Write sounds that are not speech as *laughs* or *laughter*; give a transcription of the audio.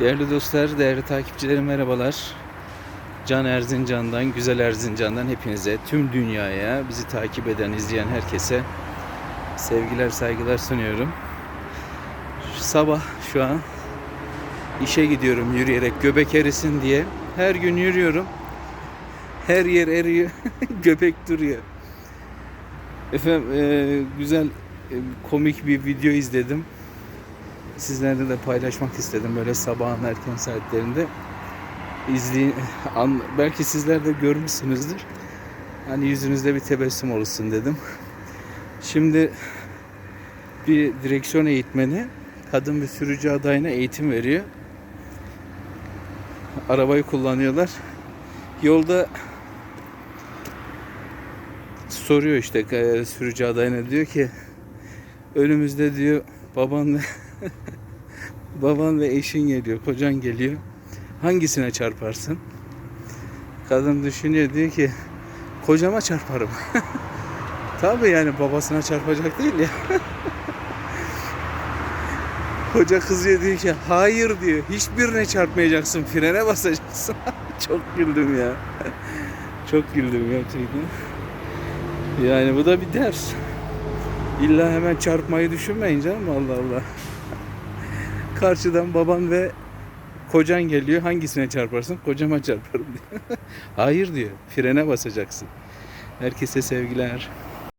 Değerli dostlar, değerli takipçilerim merhabalar. Can Erzincan'dan, güzel Erzincan'dan hepinize, tüm dünyaya, bizi takip eden, izleyen herkese sevgiler, saygılar sunuyorum. Sabah şu an işe gidiyorum yürüyerek göbek erisin diye. Her gün yürüyorum. Her yer eriyor. *laughs* göbek duruyor. Efendim e, güzel e, komik bir video izledim. Sizlerle de paylaşmak istedim böyle sabahın erken saatlerinde. İzleyin, an, belki sizler de görmüşsünüzdür. Hani yüzünüzde bir tebessüm olsun dedim. Şimdi bir direksiyon eğitmeni kadın bir sürücü adayına eğitim veriyor. Arabayı kullanıyorlar. Yolda soruyor işte e, sürücü adayına diyor ki önümüzde diyor baban *laughs* baban ve eşin geliyor, kocan geliyor. Hangisine çarparsın? Kadın düşünüyor diyor ki kocama çarparım. *laughs* Tabii yani babasına çarpacak değil ya. *laughs* Koca kızıyor diyor ki hayır diyor. Hiçbirine çarpmayacaksın. Frene basacaksın. Çok güldüm ya. Çok güldüm gerçekten. Yani bu da bir ders. İlla hemen çarpmayı düşünmeyin canım Allah Allah. Karşıdan baban ve kocan geliyor. Hangisine çarparsın? Kocama çarparım diyor. *laughs* Hayır diyor. Frene basacaksın. Herkese sevgiler.